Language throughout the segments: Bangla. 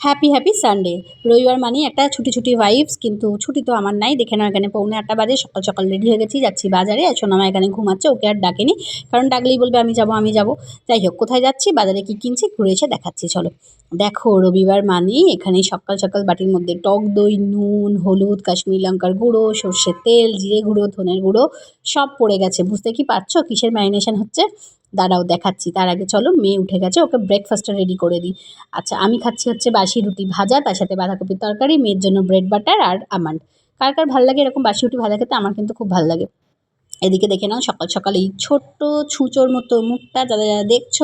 হ্যাপি হ্যাপি সানডে রবিবার মানেই একটা ছুটি ছুটি ভাইবস কিন্তু ছুটি তো আমার নাই। দেখে নাও এখানে পৌনে আটটা বাজে, সকাল সকাল রেডি হয়ে গেছি, যাচ্ছি বাজারে। সোনামা এখানে ঘুমাচ্ছে, ওকে আর ডাকেনি। কারণ ডাকলেই বলবে, আমি যাব আমি যাব। যাই হোক, কোথায় যাচ্ছি, বাজারে কী কিনছি, ঘুরে এসে দেখাচ্ছি, চলো। দেখো, রবিবার মানেই এখানে সকাল সকাল বাটির মধ্যে টক দই, নুন, হলুদ, কাশ্মীরি লঙ্কার গুঁড়ো, সর্ষের তেল, জিরে গুঁড়ো, ধনের গুঁড়ো সব পড়ে গেছে। বুঝতে কি পারছ? কিসের ম্যারিনেশন হচ্ছে? দাঁড়াও দেখাচ্ছি, তার আগে চলো মেয়ে উঠে গেছে, ওকে ব্রেকফাস্টটা রেডি করে দিই। আচ্ছা আমি খাচ্ছি হচ্ছে বাসি রুটি ভাজা, তার সাথে বাঁধাকপির তরকারি, মেয়ের জন্য ব্রেড বাটার আর আমান্ড কার কার ভালো লাগে এরকম বাসি রুটি ভাজা খেতে? আমার কিন্তু খুব ভালো লাগে। এদিকে দেখে নাও, সকাল সকাল এই ছোট্ট ছুঁচোর মতো মুখটা যারা যারা দেখছ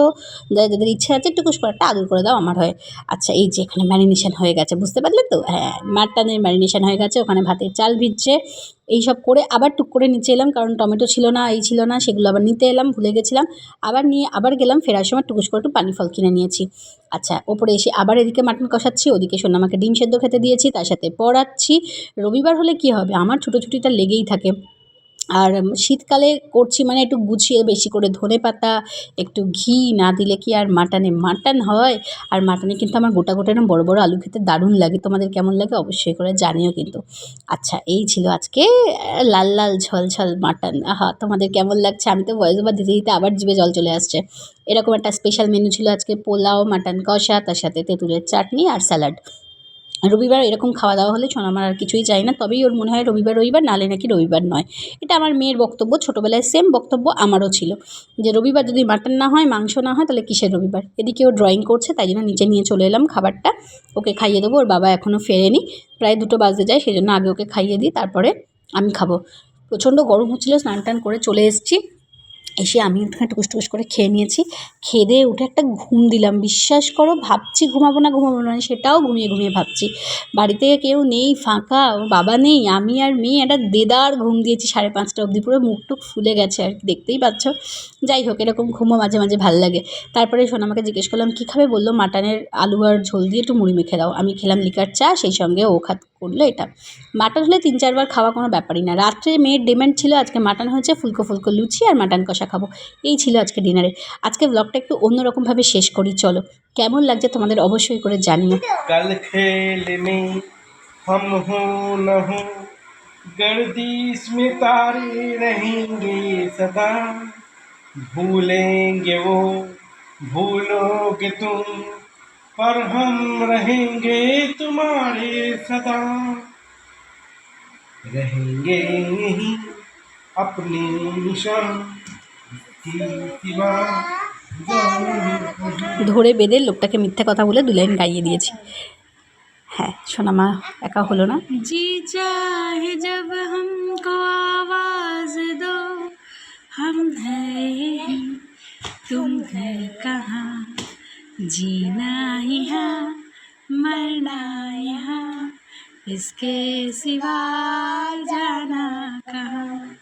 যাদের যাদের ইচ্ছা আছে, একটু করে একটা আদর করে দাও আমার হয়। আচ্ছা এই যে এখানে ম্যারিনেশন হয়ে গেছে, বুঝতে পারলে তো? হ্যাঁ মাটনের ম্যারিনেশন হয়ে গেছে, ওখানে ভাতের চাল ভিজছে। এইসব করে আবার টুক করে নিচে এলাম, কারণ টমেটো ছিল না, এই ছিল না, সেগুলো আবার নিতে এলাম, ভুলে গেছিলাম। আবার নিয়ে আবার গেলাম, ফেরার সময় টুকুস করে একটু পানি ফল কিনে নিয়েছি। আচ্ছা ওপরে এসে আবার এদিকে মাটন কষাচ্ছি, ওদিকে সোনামাকে ডিম সেদ্ধ খেতে দিয়েছি, তার সাথে পড়াচ্ছি। রবিবার হলে কি হবে? আমার ছুটোছুটিটা লেগেই থাকে। আর শীতকালে করছি মানে একটু গুছিয়ে বেশি করে ধনে পাতা, একটু ঘি না দিলে কি আর মাটনে মাটন হয়? আর মাটনে কিন্তু আমার গোটা গোটা এরকম বড় বড় আলু খেতে দারুণ লাগে। তোমাদের কেমন লাগে অবশ্যই করে জানিও কিন্তু। আচ্ছা এই ছিল আজকে লাল লাল ঝল ঝল মাটন। আহা, তোমাদের কেমন লাগছে? আমি তো ভয়েস ওভার দিতে দিতে আবার জিভে জল চলে আসছে। এরকম একটা স্পেশাল মেনু ছিল আজকে পোলাও, মাটন কষা, তার সাথে তেঁতুলের চাটনি আর স্যালাড রবিবার এরকম খাওয়া দাওয়া হলে আমার আর কিছুই চাই না। তবেই ওর মনে হয় রবিবার রবিবার, নালে নাকি রবিবার নয়। এটা আমার মেয়ের বক্তব্য, ছোটোবেলায় সেম বক্তব্য আমারও ছিল। যে রবিবার যদি মাটন না হয়, মাংস না হয়, তাহলে কিসের রবিবার? এদিকে ও ড্রয়িং করছে, তাই জন্য নিচে নিয়ে চলে এলাম খাবারটা। ওকে খাইয়ে দেবো, ওর বাবা এখনও ফেরেনি। প্রায় দুটো বাজতে যায়, সেই জন্য আগে ওকে খাইয়ে দিই, তারপরে আমি খাব। প্রচণ্ড গরম হচ্ছিল স্নান টান করে চলে এসেছি। এসে আমি একটুখানি টুকুস টুকুস করে খেয়ে নিয়েছি। খেয়ে দিয়ে উঠে একটা ঘুম দিলাম। বিশ্বাস করো, ভাবছি ঘুমাবো না ঘুমাবো না, সেটাও ঘুমিয়ে ঘুমিয়ে ভাবছি। বাড়িতে কেউ নেই, ফাঁকা বাবা নেই, আমি আর মেয়ে একটা দেদার ঘুম দিয়েছি সাড়ে পাঁচটা অবধি। পুরো মুখ টুক ফুলে গেছে আর কি, দেখতেই পাচ্ছ। যাই হোক, এরকম ঘুমও মাঝে মাঝে ভালো লাগে। তারপরে সোনামাকে জিজ্ঞেস করলাম, কী খাবে? বলল, মাটনের আলু আর ঝোল দিয়ে একটু মুড়ি মেখে দাও। আমি খেলাম লিকার চা, সেই সঙ্গে ও খাত করলো এটা মাটন হলে তিন চারবার খাওয়া কোনো ব্যাপারই না রাত্রে মেয়ের ডিমান্ড ছিল আজকে মাটন হয়েছে ফুলকো ফুলকো লুচি আর মাটন কষা খাবো এই ছিল আজকে ডিনারে আজকে ব্লগটা একটু অন্যরকমভাবে শেষ করি চলো কেমন লাগছে তোমাদের অবশ্যই করে জানিও कल खेलने हम हो न हो गर्दिश में तारे रहेंगे सदा भूलेंगे वो भूलोगे तुम पर हम रहेंगे तुम्हारे सदा रहेंगे यहीं अपनी निशान की सिवा जाने कहीं। ধরে বেঁধে লোকটাকে মিথ্যে কথা বলে দু লাইন গাইয়ে দিয়েছি হ্যাঁ সোনামা একা হলো না जी चाहे जब हमको आवाज दो हम है यहीं तुम है कहाँ जीना यहाँ मरना यहाँ इसके सिवा जाना कहाँ?